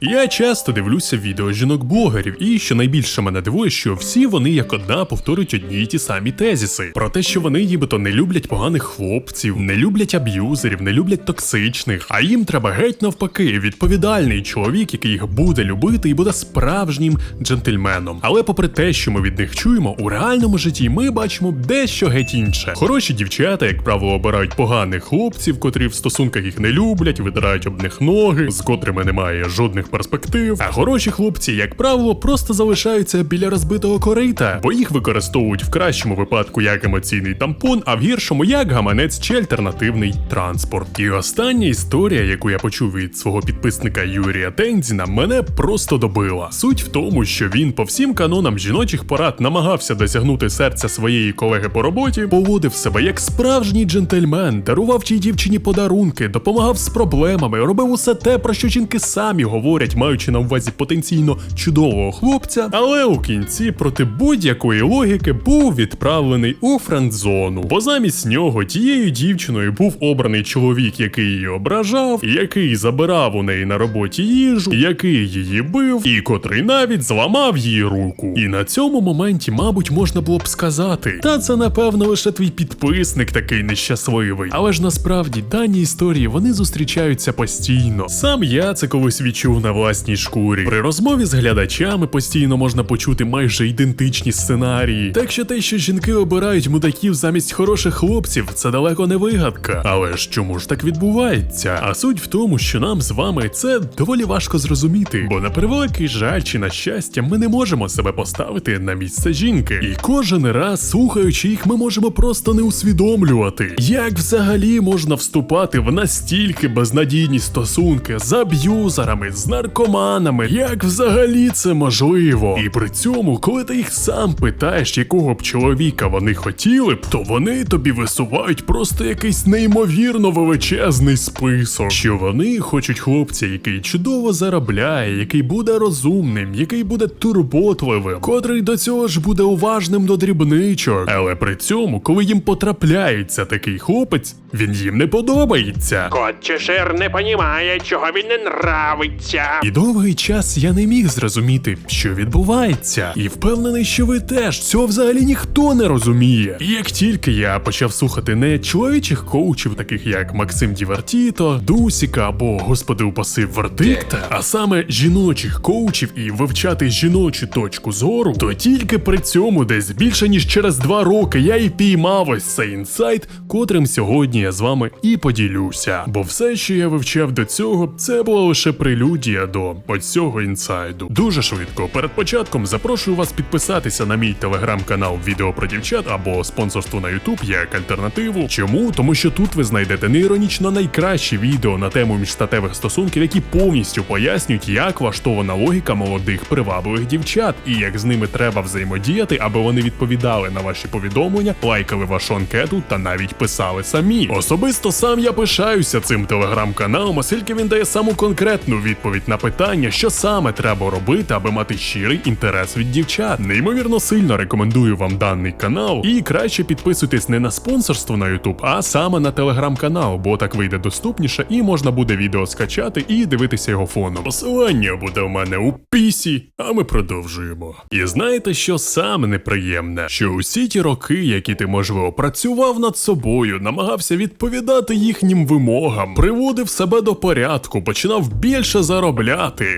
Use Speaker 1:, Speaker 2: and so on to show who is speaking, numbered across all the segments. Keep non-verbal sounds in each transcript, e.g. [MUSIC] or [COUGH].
Speaker 1: Я часто дивлюся відео жінок-блогерів, і що найбільше мене дивує, що всі вони як одна повторюють одні й ті самі тезіси. Про те, що вони нібито не люблять поганих хлопців, не люблять аб'юзерів, не люблять токсичних, а їм треба геть навпаки, відповідальний чоловік, який їх буде любити і буде справжнім джентльменом. Але попри те, що ми від них чуємо, у реальному житті ми бачимо дещо геть інше. Хороші дівчата, як правило, обирають поганих хлопців, котрі в стосунках їх не люблять, видирають об них ноги, з котрими немає жодних перспектив. А хороші хлопці, як правило, просто залишаються біля розбитого корита, бо їх використовують в кращому випадку як емоційний тампон, а в гіршому як гаманець чи альтернативний транспорт. І остання історія, яку я почув від свого підписника Юрія Тензіна, мене просто добила. Суть в тому, що він по всім канонам жіночих порад намагався досягнути серця своєї колеги по роботі, поводив себе як справжній джентльмен, дарував тій дівчині подарунки, допомагав з проблемами, робив усе те, про що жінки самі говорять, маючи на увазі потенційно чудового хлопця. Але у кінці проти будь-якої логіки був відправлений у френдзону, бо замість нього тією дівчиною був обраний чоловік, який її ображав, який забирав у неї на роботі їжу, який її бив, і котрий навіть зламав її руку. І на цьому моменті, мабуть, можна було б сказати: та це напевно лише твій підписник такий нещасливий. Але ж насправді дані історії вони зустрічаються постійно. Сам я це колись відчув на власній шкурі. При розмові з глядачами постійно можна почути майже ідентичні сценарії. Так що те, що жінки обирають мудаків замість хороших хлопців, це далеко не вигадка. Але ж чому ж так відбувається? А суть в тому, що нам з вами це доволі важко зрозуміти, бо на превеликий жаль чи на щастя, ми не можемо себе поставити на місце жінки. І кожен раз, слухаючи їх, ми можемо просто не усвідомлювати, як взагалі можна вступати в настільки безнадійні стосунки з аб'юзерами, наркоманами, як взагалі це можливо? І при цьому, коли ти їх сам питаєш, якого б чоловіка вони хотіли б, то вони тобі висувають просто якийсь неймовірно величезний список. Що вони хочуть хлопця, який чудово заробляє, який буде розумним, який буде турботливим, котрий до цього ж буде уважним до дрібничок. Але при цьому, коли їм потрапляється такий хлопець, він їм не подобається.
Speaker 2: Кот Чешир не понімає, чого він не нравиться.
Speaker 1: І довгий час я не міг зрозуміти, що відбувається, і впевнений, що ви теж цього взагалі ніхто не розуміє. І як тільки я почав слухати не чоловічих коучів, таких як Максим Дівертіто, Дусіка або Господи упаси Вердикта, а саме жіночих коучів і вивчати жіночу точку зору, то тільки при цьому десь більше ніж через два роки я і піймав ось цей інсайт, котрим сьогодні я з вами і поділюся. Бо все, що я вивчав до цього, це була лише прелюдія до ось цього інсайду. Дуже швидко. Перед початком запрошую вас підписатися на мій телеграм-канал відео про дівчат або спонсорство на Ютуб як альтернативу. Чому? Тому що тут ви знайдете неіронічно найкращі відео на тему міжстатевих стосунків, які повністю пояснюють, як влаштована логіка молодих привабливих дівчат і як з ними треба взаємодіяти, аби вони відповідали на ваші повідомлення, лайкали вашу анкету та навіть писали самі. Особисто сам я пишаюся цим телеграм-каналом, оскільки він дає саму конкретну відповідь на питання, що саме треба робити, аби мати щирий інтерес від дівчат. Неймовірно сильно рекомендую вам даний канал. І краще підписуйтесь не на спонсорство на YouTube, а саме на телеграм-канал, бо так вийде доступніше і можна буде відео скачати і дивитися його фоном. Посилання буде у мене у пісі, а ми продовжуємо. І знаєте, що саме неприємне? Що усі ті роки, які ти можливо працював над собою, намагався відповідати їхнім вимогам, приводив себе до порядку, починав більше заробляти.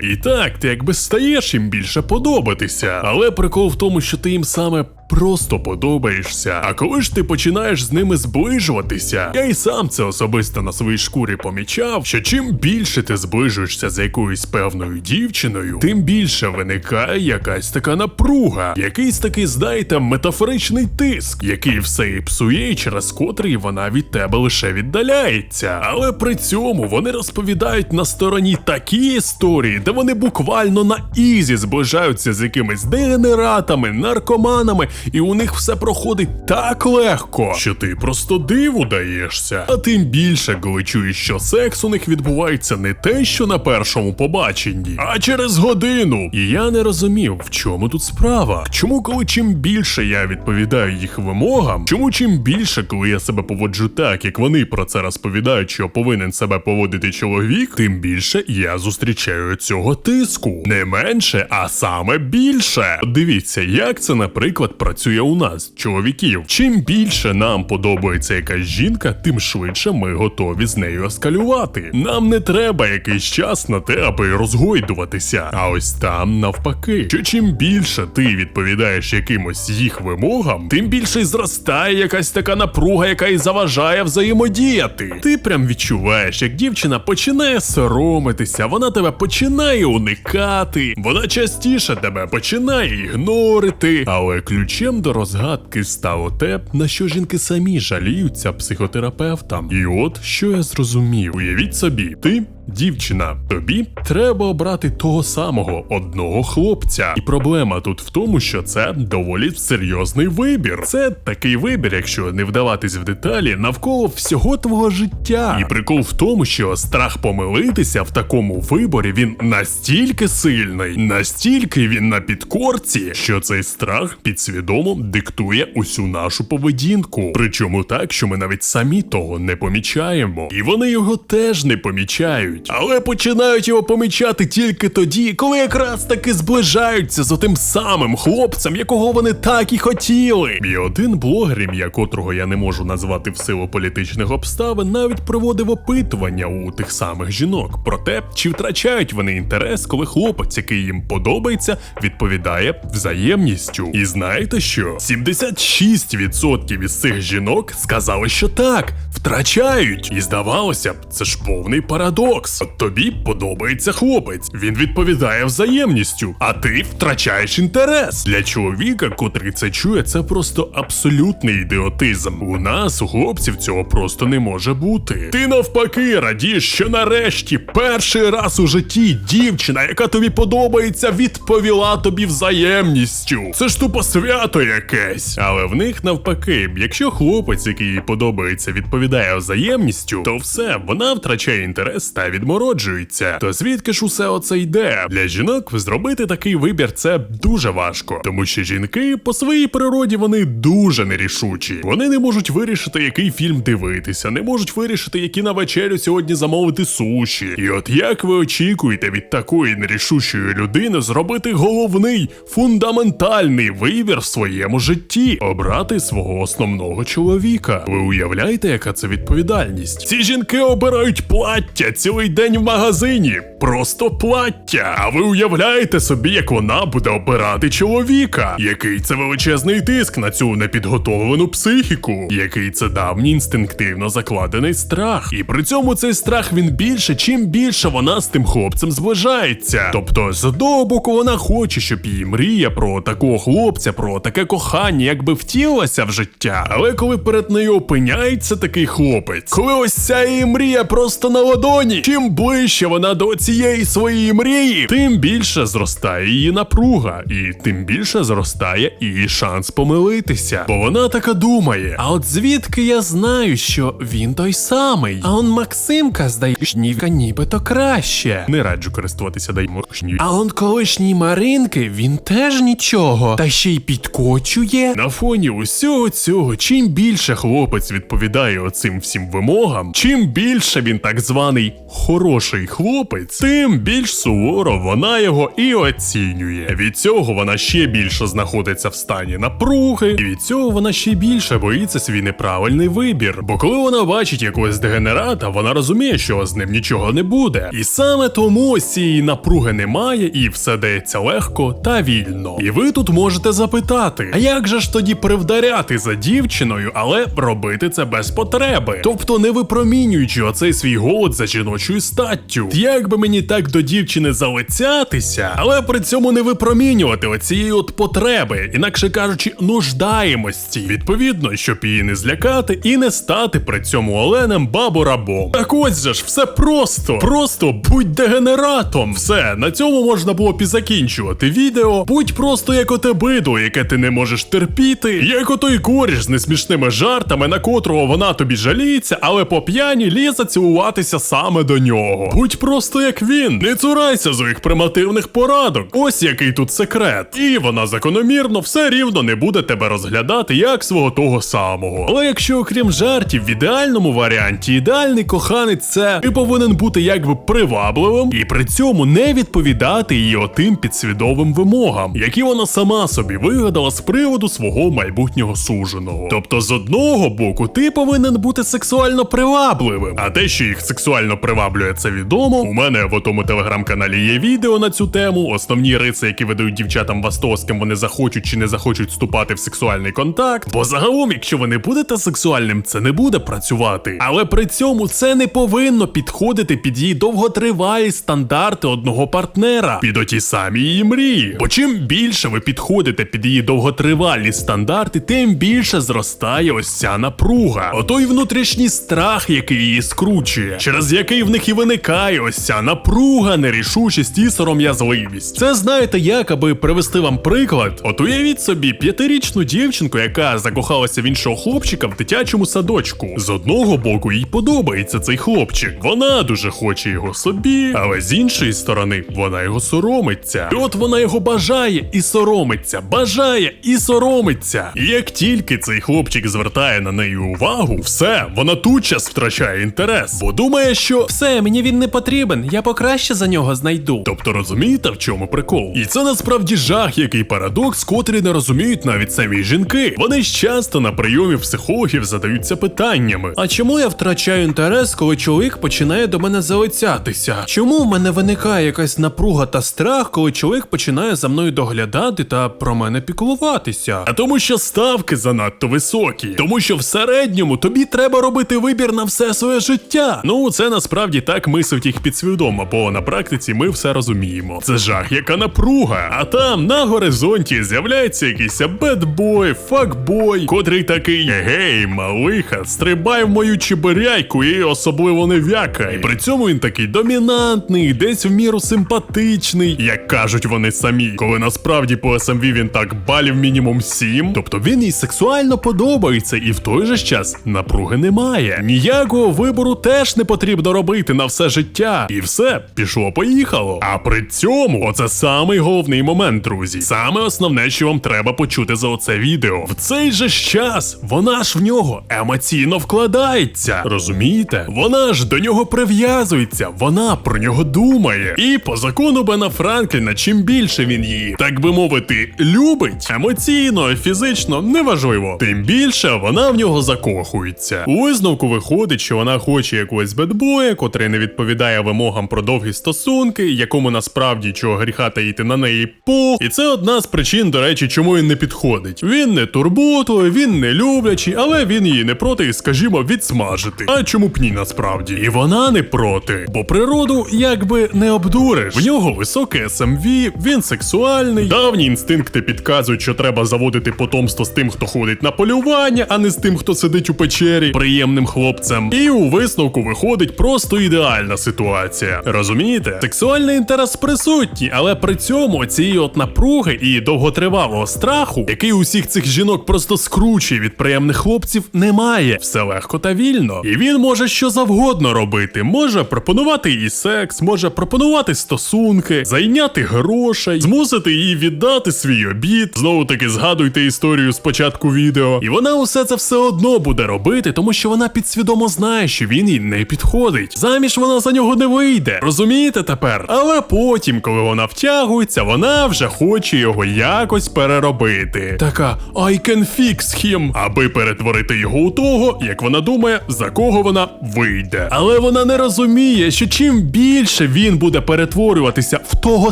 Speaker 1: І так, ти якби стаєш їм більше подобатися. Але прикол в тому, що ти їм саме. Просто подобаєшся. А коли ж ти починаєш з ними зближуватися, я й сам це особисто на своїй шкурі помічав, що чим більше ти зближуєшся з якоюсь певною дівчиною, тим більше виникає якась така напруга, якийсь такий, знаєте, метафоричний тиск, який все і псує, і через котрий вона від тебе лише віддаляється. Але при цьому вони розповідають на стороні такі історії, де вони буквально на ізі зближаються з якимись дегенератами, наркоманами і у них все проходить так легко, що ти просто диву даєшся. А тим більше, коли чуєш, що секс у них відбувається не те, що на першому побаченні, а через годину. І я не розумів, в чому тут справа. Чому, коли чим більше я відповідаю їх вимогам, чому чим більше, коли я себе поводжу так, як вони про це розповідають, що повинен себе поводити чоловік, тим більше я зустрічаю цього тиску. Не менше, а саме більше. Дивіться, як це, наприклад, працює у нас, чоловіків. Чим більше нам подобається якась жінка, тим швидше ми готові з нею ескалювати. Нам не треба якийсь час на те, аби розгойдуватися. А ось там навпаки. Що чим більше ти відповідаєш якимось їх вимогам, тим більше й зростає якась така напруга, яка й заважає взаємодіяти. Ти прям відчуваєш, як дівчина починає соромитися, вона тебе починає уникати, вона частіше тебе починає ігнорити. Але ключем до розгадки стало те, на що жінки самі жаліються психотерапевтам. І от що я зрозумів: уявіть собі, ти. Дівчина, тобі треба обрати того самого одного хлопця. І проблема тут в тому, що це доволі серйозний вибір. Це такий вибір, якщо не вдаватись в деталі, навколо всього твого життя. І прикол в тому, що страх помилитися в такому виборі він настільки сильний, настільки він на підкорці, що цей страх підсвідомо диктує усю нашу поведінку. Причому так, що ми навіть самі того не помічаємо. І вони його теж не помічають. Але починають його помічати тільки тоді, коли якраз таки зближаються з отим самим хлопцем, якого вони так і хотіли. І один блогер, ім'я котрого я не можу назвати в силу політичних обставин, навіть проводив опитування у тих самих жінок про те, чи втрачають вони інтерес, коли хлопець, який їм подобається, відповідає взаємністю. І знаєте що? 76% із цих жінок сказали, що так, втрачають. І здавалося б, це ж повний парадокс. От тобі подобається хлопець, він відповідає взаємністю, а ти втрачаєш інтерес. Для чоловіка, котрий це чує, це просто абсолютний ідіотизм. У нас, у хлопців, цього просто не може бути. Ти навпаки радієш, що нарешті перший раз у житті дівчина, яка тобі подобається, відповіла тобі взаємністю. Це ж тупо свято якесь. Але в них навпаки, якщо хлопець, який їй подобається, відповідає взаємністю, то все, вона втрачає інтерес та відмороджується. То звідки ж усе оце йде? Для жінок зробити такий вибір це дуже важко, тому що жінки по своїй природі вони дуже нерішучі. Вони не можуть вирішити, який фільм дивитися, не можуть вирішити, які на вечерю сьогодні замовити суші. І от як ви очікуєте від такої нерішучої людини зробити головний фундаментальний вибір в своєму житті обрати свого основного чоловіка? Ви уявляєте, яка це відповідальність? Ці жінки обирають плаття цілий день в магазині. Просто плаття. А ви уявляєте собі, як вона буде обирати чоловіка? Який це величезний тиск на цю непідготовлену психіку? Який це давній інстинктивно закладений страх? І при цьому цей страх він більше, чим більше вона з тим хлопцем зближається. Тобто, з одного боку, вона хоче, щоб її мрія про такого хлопця, про таке кохання, якби втілилася в життя. Але коли перед нею опиняється такий хлопець, коли ось ця її мрія просто на ладоні, чим ближче вона до цієї своєї мрії, тим більше зростає її напруга, і тим більше зростає її шанс помилитися. Бо вона така думає: а от звідки я знаю, що він той самий? А он Максимка здається, нібито краще. Не раджу користуватися даймошню. А он колишній Маринки, він теж нічого. Та ще й підкочує. На фоні усього цього, чим більше хлопець відповідає оцим всім вимогам, чим більше він так званий хороший хлопець, тим більш суворо вона його і оцінює. Від цього вона ще більше знаходиться в стані напруги, і від цього вона ще більше боїться свій неправильний вибір. Бо коли вона бачить якогось дегенерата, вона розуміє, що з ним нічого не буде. І саме тому ось цієї напруги немає, і все дається легко та вільно. І ви тут можете запитати: а як же ж тоді привдаряти за дівчиною, але робити це без потреби? Тобто не випромінюючи оцей свій голод за жіночою жіночою статтю. Як би мені так до дівчини залицятися, але при цьому не випромінювати оцієї от потреби, інакше кажучи, нуждаємості. Відповідно, щоб її не злякати і не стати при цьому оленем бабу рабом. Так ось же ж, все просто. Просто будь дегенератом. Все, на цьому можна було б і закінчувати відео. Будь просто як оте бидло, яке ти не можеш терпіти, як отой коріш з несмішними жартами, на котрого вона тобі жаліється, але по п'яні лізе цілуватися саме до нього. Будь просто як він, не цурайся своїх примативних порадок. Ось який тут секрет. І вона закономірно все рівно не буде тебе розглядати як свого того самого. Але якщо окрім жартів, в ідеальному варіанті ідеальний коханець це ти повинен бути якби привабливим і при цьому не відповідати її отим підсвідомим вимогам, які вона сама собі вигадала з приводу свого майбутнього суженого. Тобто, з одного боку, ти повинен бути сексуально привабливим, а те, що їх сексуально приваблює, це відомо. У мене в тому телеграм-каналі є відео на цю тему. Основні риси, які видають дівчатам вас з ким вони захочуть чи не захочуть вступати в сексуальний контакт. Бо загалом, якщо ви не будете сексуальним, це не буде працювати. Але при цьому це не повинно підходити під її довготривалі стандарти одного партнера, під оті самі її мрії. Бо чим більше ви підходите під її довготривалі стандарти, тим більше зростає ось ця напруга. Отой внутрішній страх, який її скручує, через який в них і виникає ось ця напруга, нерішучість і сором'язливість. Це знаєте, як аби привести вам приклад. От уявіть собі п'ятирічну дівчинку, яка закохалася в іншого хлопчика в дитячому садочку. З одного боку, їй подобається цей хлопчик. Вона дуже хоче його собі, але з іншої сторони, вона його соромиться. І от вона його бажає і соромиться, бажає і соромиться. І як тільки цей хлопчик звертає на неї увагу, все, вона тут час втрачає інтерес, бо думає, що
Speaker 3: Все, мені він не потрібен, я покраще за нього знайду.
Speaker 1: Тобто розумієте, в чому прикол? І це насправді жах, який парадокс, котрий не розуміють навіть самі жінки. Вони ж часто на прийомі психологів задаються питаннями.
Speaker 3: А чому я втрачаю інтерес, коли чоловік починає до мене залицятися? Чому в мене виникає якась напруга та страх, коли чоловік починає за мною доглядати та про мене піклуватися?
Speaker 1: А тому, що ставки занадто високі, тому що в середньому тобі треба робити вибір на все своє життя. Ну це насправді так мислить їх підсвідомо, бо на практиці ми все розуміємо. Це жах, яка напруга. А там на горизонті з'являється якийсь бедбой, факбой, котрий такий гей, малиха, стрибай в мою чебиряйку і особливо не вякай. І при цьому він такий домінантний, десь в міру симпатичний, як кажуть вони самі. Коли насправді по СМВ він так балів мінімум 7, тобто він їй сексуально подобається, і в той же час напруги немає. Ніякого вибору теж не потрібно робити на все життя. І все, пішло, поїхало. А при цьому, оце самий головний момент, друзі. Саме основне, що вам треба почути за оце відео. В цей же ж час вона ж в нього емоційно вкладається. Розумієте? Вона ж до нього прив'язується, вона про нього думає. І по закону Бена Франкліна, чим більше він її, так би мовити, любить емоційно, фізично, неважливо, тим більше вона в нього закохується. У висновку виходить, що вона хоче якогось бедбоя, котрий не відповідає вимогам про довгі стосунки, якому насправді чого гріха таїти на неї пух. І це одна з причин, до речі, чому він не підходить. Він не турботою, він не люблячий, але він її не проти, скажімо, відсмажити. А чому б ні насправді? І вона не проти, бо природу якби не обдуриш. В нього високе СМВ, він сексуальний, давні інстинкти підказують, що треба заводити потомство з тим, хто ходить на полювання, а не з тим, хто сидить у печері, приємним хлопцем. І у висновку виходить просто ідеальна ситуація. Розумієте? Сексуальний інтерес присутній, але при цьому цієї от напруги і довготривалого страху, який усіх цих жінок просто скручує від приємних хлопців, немає. Все легко та вільно. І він може що завгодно робити. Може пропонувати їй секс, може пропонувати стосунки, зайняти грошей, змусити її віддати свій обід. Знову таки згадуйте історію з початку відео. І вона усе це все одно буде робити, тому що вона підсвідомо знає, що він їй не підходить. Заміж вона за нього не вийде. Розумієте тепер? Але потім, коли вона втягується, вона вже хоче його якось переробити. Така I can fix him, аби перетворити його у того, як вона думає, за кого вона вийде. Але вона не розуміє, що чим більше він буде перетворюватися в того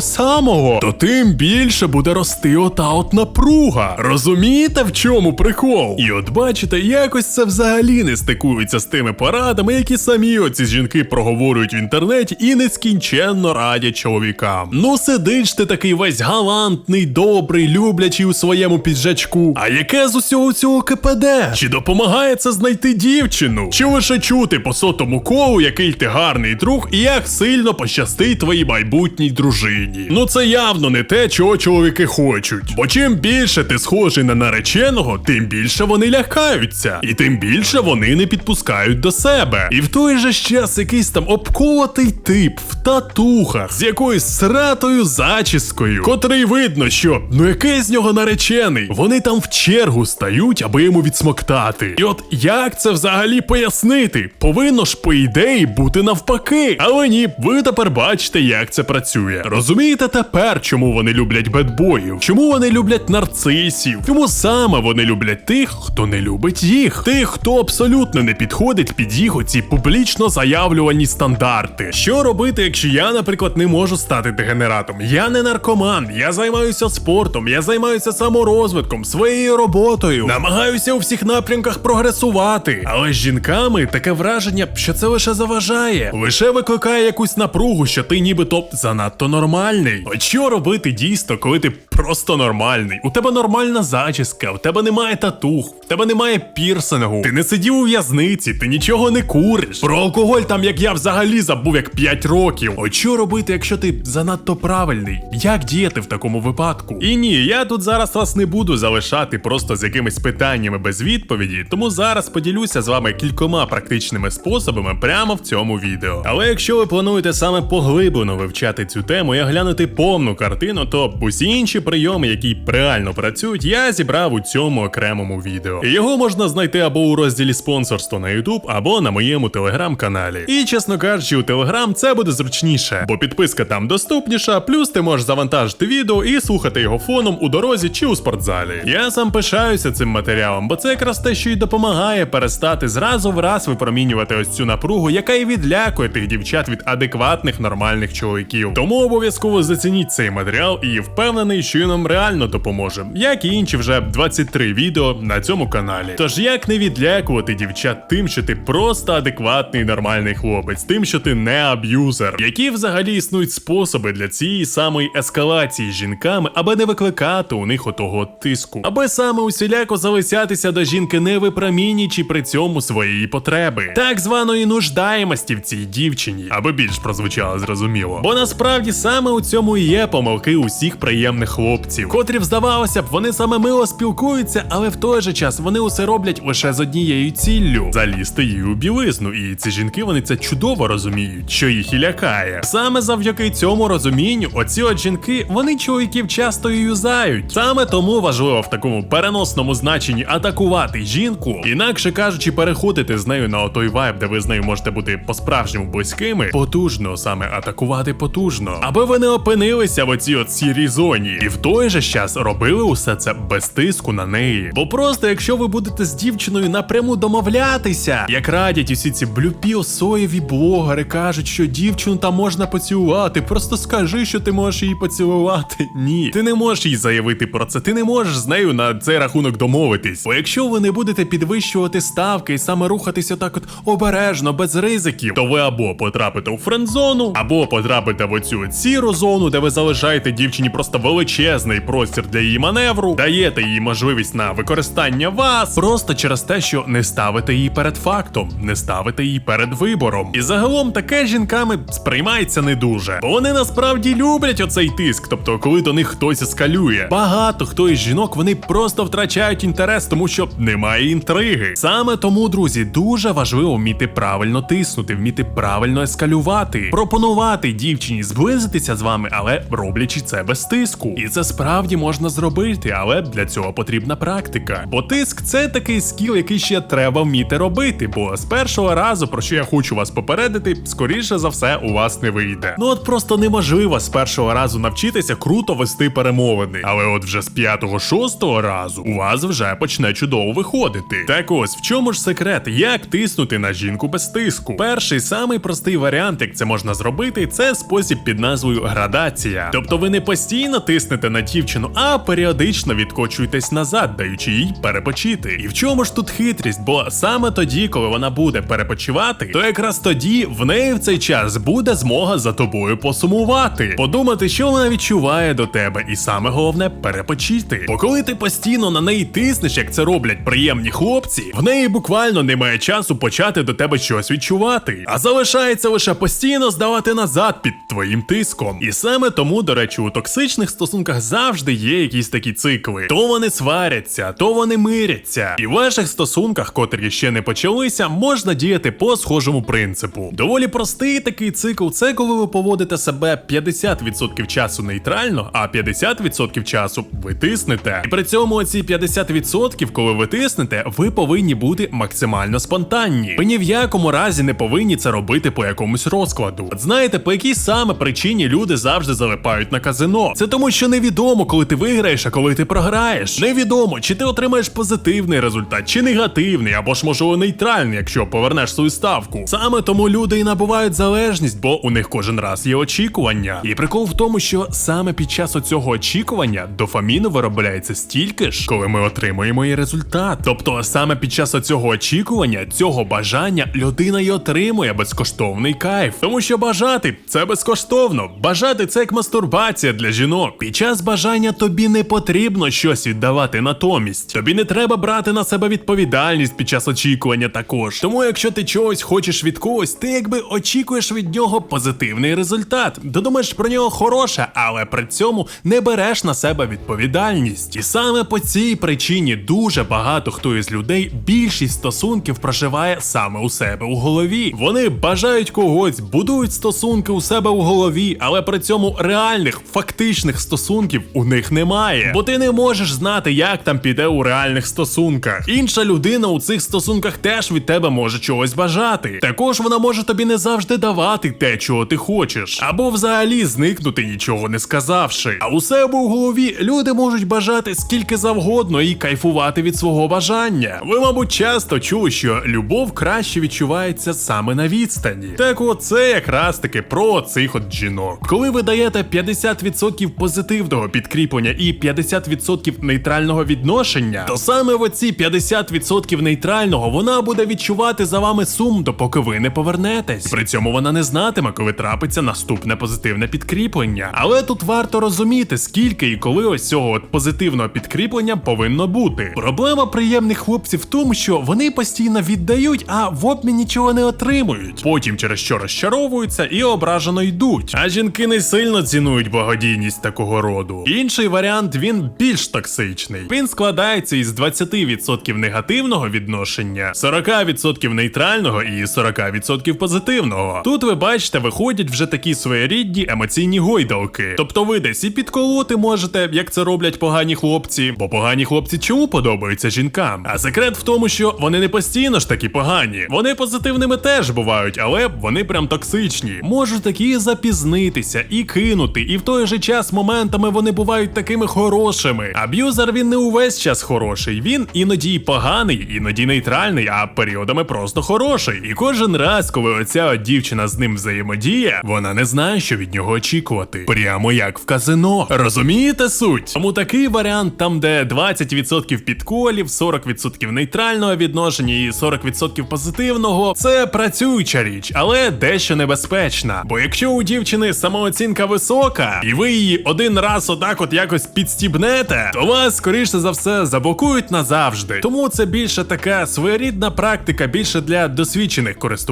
Speaker 1: самого, то тим більше буде рости ота от напруга. Розумієте, в чому прикол? І от бачите, якось це взагалі не стикується з тими порадами, які самі оці жінки проговорюють в інтернеті і нескінченно радять чоловікам. Ну сидиш ти такий весь галантний, добрий, люблячий у своєму піджачку. А яке з усього цього КПД? Чи допомагає це знайти дівчину? Чи лише чути по сотому колу, який ти гарний друг, і як сильно пощастить твоїй майбутній дружині? Ну це явно не те, чого чоловіки хочуть. Бо чим більше ти схожий на нареченого, тим більше вони лякаються, і тим більше вони не підпускають до себе. І в той же час якийсь там обколотий тип в татухах з якоюсь сратою зачіскою, котрий видно, що ну який з нього наречений. Вони там в чергу стають, аби йому відсмоктати. І от як це взагалі пояснити? Повинно ж по ідеї бути навпаки. Але ні, ви тепер бачите, як це працює. Розумієте тепер, чому вони люблять бедбоїв? Чому вони люблять нарцисів? Чому саме вони люблять тих, хто не любить їх? Тих, хто абсолютно не підходить під їх оці публічно заявлювані стандарти. Що робити, якщо я, наприклад, не можу стати дегенератом? Я не наркоман, я займаюся спортом, я займаюся саморозвитком, своєю роботою, намагаюся у всіх напрямках прогресувати. Але з жінками таке враження, що це лише заважає, лише викликає якусь напругу, що ти нібито занадто нормальний. От що робити дійсно, коли ти просто нормальний? У тебе нормальна зачіска, у тебе немає татух, в тебе немає пірсингу, ти не сидів у в'язниці, ти нічого не куриш. Про алкоголь там, як я взагалі забув як 5 років. От що робити, якщо ти занадто правильний? Як діяти в такому випадку? І ні, я тут зараз вас не буду залишати просто з якимись питаннями без відповіді, тому зараз поділюся з вами кількома практичними способами прямо в цьому відео. Але якщо ви плануєте саме поглиблено вивчати цю тему і оглянути повну картину, то усі інші прийоми, які реально працюють, я зібрав у цьому окремому відео. Його можна знайти або у розділі спонсорство на YouTube, або на моєму телеграм-каналі. І чесно кажучи, у Телеграм це буде зручніше, бо підписка там доступніша, плюс ти можеш завантажити відео і слухати його фоном у дорозі чи у спортзалі. Я сам пишаюся цим матеріалом, бо це якраз те, що й допомагає перестати зразу в раз випромінювати ось цю напругу, яка і відлякує тих дівчат від адекватних нормальних чоловіків. Тому обов'язково зацініть цей матеріал і впевнений, що він вам реально допоможе, як і інші вже 23 відео на цьому каналі. Тож як не відлякувати дівчат тим, що ти просто адекватний нормальний хлопець, тим, що ти не аб'юзер, які взагалі існують способи для цієї самої ескалації з жінками, аби не викликати у них отого тиску, аби саме усіляко залицятися до жінки, не випромінюючи при цьому своєї потреби, так званої нуждаємості в цій дівчині, аби більш прозвучало зрозуміло. Бо насправді саме у цьому і є помилки усіх приємних хлопців, котрі, здавалося б, вони саме мило спілкуються, але в той же час вони усе роблять лише з однією ціллю залізти їй у білизну. І ці жінки вони це чудово розуміють, що їх і лякає. Саме завдяки цьому розумінню, оці от жінки вони чоловіків часто і юзають. Саме тому важливо в такому переносному значенні атакувати жінку, інакше кажучи, переходити з нею на отой вайб, де ви з нею можете бути по-справжньому близькими, потужно саме атакувати потужно, аби ви не опинилися в оцій от сірій зоні, і в той же час робили усе це без тиску на неї. Бо просто якщо ви будете з дівчиною напряму домовлятися, як радять усі ці блюпі соєві блогери, кажуть, що дівчину там можна поцілувати, просто скажи, що ти можеш її поцілувати. [LAUGHS] Ні, ти не можеш їй заявити про це, ти не можеш з нею на цей рахунок домовитись. Бо якщо ви не будете підвищувати ставки і саме рухатися так от обережно, без ризиків, то ви або потрапите у френдзону, або потрапите в оцю сіру зону, де ви залишаєте дівчині просто величезний простір для її маневру, даєте їй можливість на використання вас, просто через те, що не ставите її перед фактом, не ставите її перед вибором. І загалом таке жінками сприймається не дуже, бо вони насправді люблять оцей тиск, тобто коли до них хтось ескалює. Багато хто із жінок вони просто втрачають інтерес, тому що немає інтриги. Саме тому, друзі, дуже важливо вміти правильно тиснути, вміти правильно ескалювати, пропонувати дівчині зблизитися з вами, але роблячи це без тиску. І це справді можна зробити, але для цього потрібна практика. Бо тиск це такий скіл, який ще треба вміти робити. Бо з першого разу, про що я хочу вас попередити, скоріше за все у вас не вийде. Ну от просто неможливо з першого разу навчитися круто вести перемовини. Але от вже з п'ятого-шостого разу у вас вже почне чудово виходити. Так ось в чому ж секрет, як тиснути на жінку без тиску? Перший самий простий варіант, як це можна зробити, це спосіб під назвою градація. Тобто ви не постійно тиснете на дівчину, а періодично відкочуєтесь назад, даючи їй перепочити. І в чому ж тут хитрість? Бо саме тоді, коли вона буде перепочивати, то якраз тоді в неї в цей час буде змога за тобою посумувати, подумати, що вона відчуває до тебе, і саме головне перепочити. Бо коли ти постійно на неї тиснеш, як це роблять приємні хлопці, в неї буквально немає часу почати до тебе щось відчувати, а залишається лише постійно здавати назад під твоїм тиском. І саме тому, до речі, у токсичних стосунках завжди є якісь такі цикли. То вони сваряться, то вони миряться. І в ваших стосунках, котрі ще не почалися, можна діяти по схожому принципу. Доволі простий такий цикл це коли ви поводите себе 50% часу нейтрально, а 50% часу ви тиснете. І при цьому оці 50%, коли ви тиснете, ви повинні бути максимально спонтанні. Ви ні в якому разі не повинні це робити по якомусь розкладу. От знаєте, по якій саме причині люди завжди залипають на казино? Це тому, що невідомо, коли ти виграєш, а коли ти програєш. Невідомо, чи ти отримаєш позитивний результат, чи негативний, або ж можливо нейтральний, якщо повернеш свою ставку. Саме тому люди і набувають залежність, бо у них кожен раз є очікування. І прикол в тому, що саме під час оцього очікування дофаміну виробляється стільки ж, коли ми отримуємо і результат. Тобто саме під час оцього очікування, цього бажання, людина й отримує безкоштовний кайф. Тому що бажати це безкоштовно. Бажати це як мастурбація для жінок. Під час бажання тобі не потрібно щось віддавати натомість. Тобі не треба брати на себе відповідальність під час очікування також. Тому, якщо ти чогось хочеш від когось, ти якби очікуєш від нього позитивний результат. Ти думаєш про нього хороше, але при цьому не береш на себе відповідальність. І саме по цій причині дуже багато хто із людей більшість стосунків проживає саме у себе у голові. Вони бажають когось, будують стосунки у себе у голові, але при цьому реальних фактичних стосунків у них немає. Бо ти не можеш знати, як там піде у реальних стосунках. Інша людина у цих стосунках теж від тебе може чогось бажати. Також вона може тобі не завжди давати те, чого ти хочеш, або взагалі зникнути нічого не сказавши. А у себе у голові люди можуть бажати скільки завгодно і кайфувати від свого бажання. Ви, мабуть, часто чули, що любов краще відчувається саме на відстані. Так от це якраз таки про цих от жінок. Коли ви даєте 50% позитивного підкріплення і 50% нейтрального відношення, то саме в оці 50% нейтрального вона буде відчувати за вами сум, допоки ви не повернетесь. При цьому вона не знатиме, коли трапиться наступне позитивне підкріплення. Але тут варто розуміти, скільки і коли ось цього от позитивного підкріплення повинно бути. Проблема приємних хлопців в тому, що вони постійно віддають, а в обмін нічого не отримують. Потім через що розчаровуються і ображено йдуть. А жінки не сильно цінують благодійність такого роду. Інший варіант він більш токсичний. Він складається із 20% негативного відношення, 40% нейтрального і 40% позитивного. Тут ви бачите, виходять вже такі своєрідні емоційні гойдалки. Тобто ви десь і підколоти можете, як це роблять погані хлопці. Бо погані хлопці чому подобаються жінкам? А секрет в тому, що вони не постійно ж такі погані. Вони позитивними теж бувають, але вони прям токсичні. Можуть такі запізнитися і кинути, і в той же час моментами вони бувають такими хорошими. Аб'юзер він не увесь час хороший. Він іноді й поганий, іноді нейтральний, а періодами просто хороший. І кожен раз, коли оця дівчина з ним взаємодіє, вона не знає, що від нього очікувати. Прямо як в казино. Розумієте суть? Тому такий варіант, там де 20% підколів, 40% нейтрального відношення і 40% позитивного, це працююча річ, але дещо небезпечна. Бо якщо у дівчини самооцінка висока, і ви її один раз отак от якось підстібнете, то вас, скоріше за все, заблокують назавжди. Тому це більше така своєрідна практика, більше для досвідчених користувачів.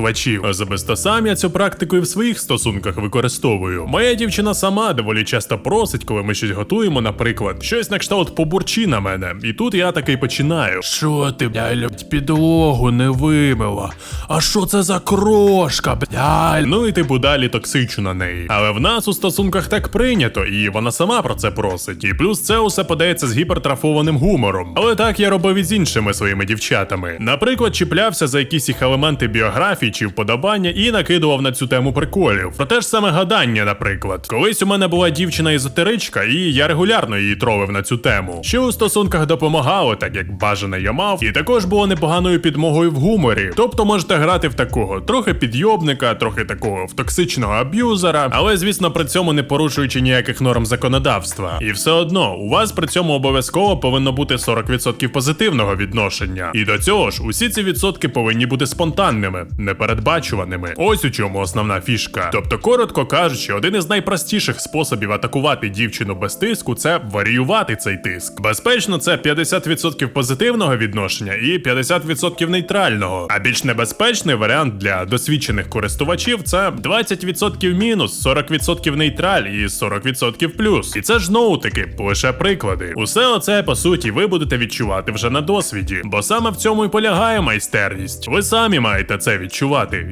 Speaker 1: Особисто сам я цю практику і в своїх стосунках використовую. Моя дівчина сама доволі часто просить, коли ми щось готуємо, наприклад, щось на кшталт побурчі на мене. І тут я таки починаю. Що ти, блядь, підлогу не вимила? А що це за крошка, блядь? Ну і типу далі токсичу на неї. Але в нас у стосунках так прийнято, і вона сама про це просить. І плюс це усе подається з гіпертрафованим гумором. Але так я робив і з іншими своїми дівчатами. Наприклад, чіплявся за якісь їх елементи біографії чи вподобання і накидував на цю тему приколів. Про те ж саме гадання, наприклад. Колись у мене була дівчина-езотеричка, і я регулярно її тровив на цю тему. Що у стосунках допомагало, так як бажане я мав, і також було непоганою підмогою в гуморі. Тобто можете грати в такого трохи підйобника, трохи такого в токсичного аб'юзера, але звісно при цьому не порушуючи ніяких норм законодавства. І все одно, у вас при цьому обов'язково повинно бути 40% позитивного відношення. І до цього ж, усі ці відсотки повинні бути спонтанними, непередбачуваними. Ось у чому основна фішка. Тобто, коротко кажучи, один із найпростіших способів атакувати дівчину без тиску це варіювати цей тиск. Безпечно, це 50% позитивного відношення і 50% нейтрального. А більш небезпечний варіант для досвідчених користувачів це 20% мінус, 40% нейтраль і 40% плюс. І це ж знову таки лише приклади. Усе оце по суті ви будете відчувати вже на досвіді, бо саме в цьому і полягає майстерність. Ви самі маєте це відчувати,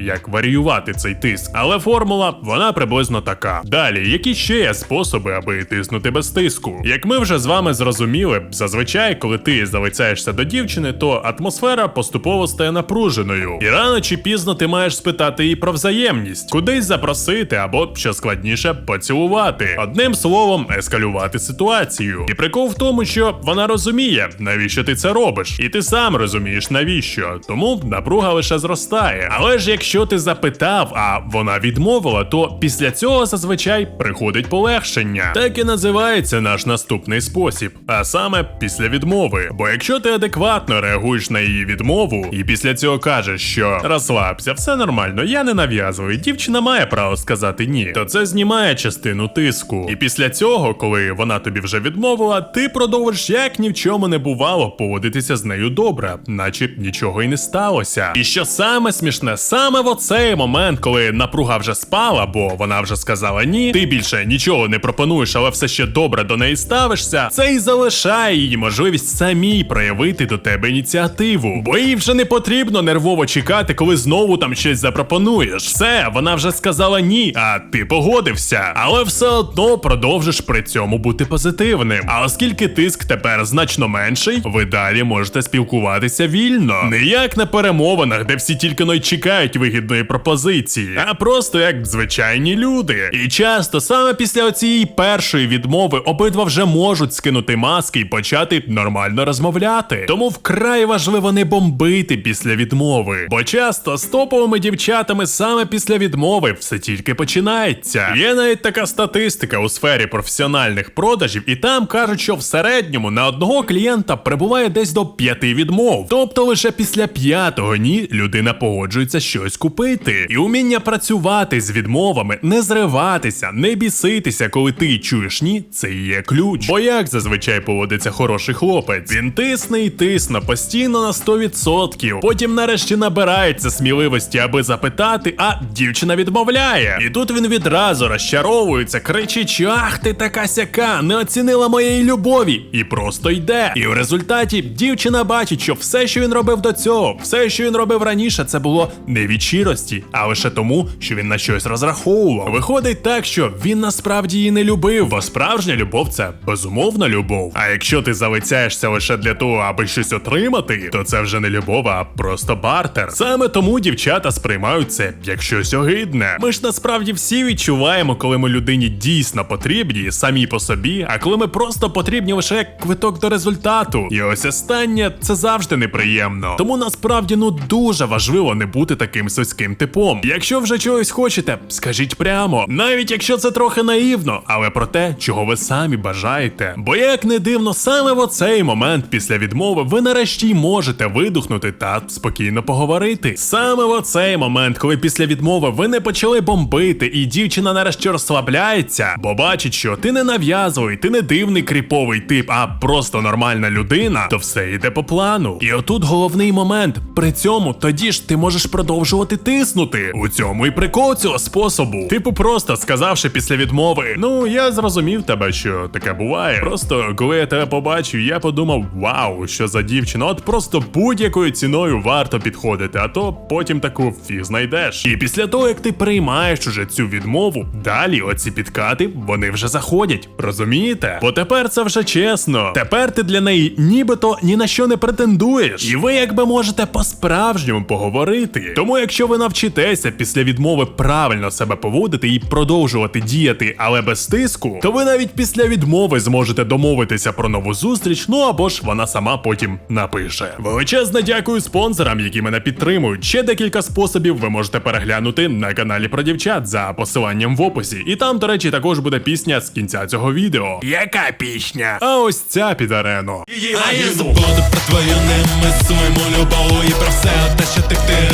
Speaker 1: як варіювати цей тиск. Але формула вона приблизно така. Далі, які ще є способи, аби тиснути без тиску? Як ми вже з вами зрозуміли, зазвичай, коли ти залицяєшся до дівчини, то атмосфера поступово стає напруженою. І рано чи пізно ти маєш спитати її про взаємність, кудись запросити або що складніше поцілувати. Одним словом, ескалювати ситуацію. І прикол в тому, що вона розуміє, навіщо ти це робиш, і ти сам розумієш навіщо. Тому напруга лише зростає. Але ж якщо ти запитав, а вона відмовила, то після цього зазвичай приходить полегшення. Так і називається наш наступний спосіб, а саме після відмови. Бо якщо ти адекватно реагуєш на її відмову, і після цього кажеш, що розслабся, все нормально, я не нав'язую, дівчина має право сказати ні, то це знімає частину тиску. І після цього, коли вона тобі вже відмовила, ти продовжиш як ні в чому не бувало поводитися з нею добре, наче нічого й не сталося. І що саме смішне, саме в оцей момент, коли напруга вже спала, бо вона вже сказала ні, ти більше нічого не пропонуєш, але все ще добре до неї ставишся, це і залишає їй можливість самій проявити до тебе ініціативу. Бо їй вже не потрібно нервово чекати, коли знову там щось запропонуєш. Все, вона вже сказала ні, а ти погодився. Але все одно продовжиш при цьому бути позитивним. А оскільки тиск тепер значно менший, ви далі можете спілкуватися вільно. Не як на перемовинах, де всі тільки но й чекають вигідної пропозиції, а просто як звичайні люди. І часто саме після цієї першої відмови обидва вже можуть скинути маски і почати нормально розмовляти. Тому вкрай важливо не бомбити після відмови. Бо часто з топовими дівчатами саме після відмови все тільки починається. Є навіть така статистика у сфері професіональних продажів, і там кажуть, що в середньому на одного клієнта прибуває десь до п'яти відмов. Тобто лише після п'ятого ні людина погоджується щось купити. І уміння працювати з відмовами, не зриватися, не біситися, коли ти чуєш ні, це є ключ. Бо як зазвичай поводиться хороший хлопець? Він тисне і тисне постійно на 100%. Потім нарешті набирається сміливості, аби запитати, а дівчина відмовляє. І тут він відразу розчаровується, кричить: Ах, ти така сяка, не оцінила моєї любові, і просто йде. І в результаті дівчина бачить, що все, що він робив до цього, все, що він робив раніше, це було не від щирості, а лише тому, що він на щось розраховував. Виходить так, що він насправді її не любив, бо справжня любов це безумовна любов. А якщо ти залицяєшся лише для того, аби щось отримати, то це вже не любов, а просто бартер. Саме тому дівчата сприймають це як щось огидне. Ми ж насправді всі відчуваємо, коли ми людині дійсно потрібні самі по собі, а коли ми просто потрібні лише як квиток до результату. І ось останнє це завжди неприємно. Тому насправді ну дуже важливо не бути таким сільським типом. Якщо вже чогось хочете, скажіть прямо, навіть якщо це трохи наївно, але про те, чого ви самі бажаєте. Бо як не дивно, саме в оцей момент після відмови ви нарешті можете видухнути та спокійно поговорити. Саме в оцей момент, коли після відмови ви не почали бомбити, і дівчина нарешті розслабляється, бо бачить, що ти не нав'язовий, ти не дивний кріповий тип, а просто нормальна людина, то все йде по плану. І отут головний момент. При цьому тоді ж ти можеш продовжувати тиснути. У цьому і прикол цього способу. Типу, просто сказавши після відмови: Ну, я зрозумів тебе, що таке буває. Просто коли я тебе побачив, я подумав: вау, що за дівчина, от просто будь-якою ціною варто підходити, а то потім таку фіг знайдеш. І після того, як ти приймаєш уже цю відмову, далі оці підкати вони вже заходять. Розумієте? Бо тепер це вже чесно. Тепер ти для неї нібито ні на що не претендуєш. І ви якби можете по-справжньому поговорити. Тому, якщо ви навчитеся після відмови правильно себе поводити і продовжувати діяти, але без тиску, то ви навіть після відмови зможете домовитися про нову зустріч, ну або ж вона сама потім напише. Величезне дякую спонсорам, які мене підтримують. Ще декілька способів ви можете переглянути на каналі про дівчат за посиланням в описі. І там, до речі, також буде пісня з кінця цього відео.
Speaker 2: Яка пісня?
Speaker 1: А ось ця під арену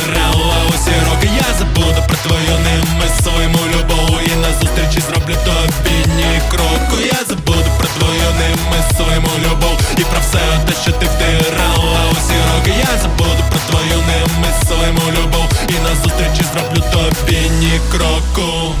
Speaker 4: грала усі роки, я забуду про твою немислиму любов І на зустрічі зроблю тобі ні кроку. Я забуду про твою немислиму любов. І про все те, що ти втирала. Усі роки Я забуду про твою немислиму любов. І на зустрічі зроблю тобі ні кроку.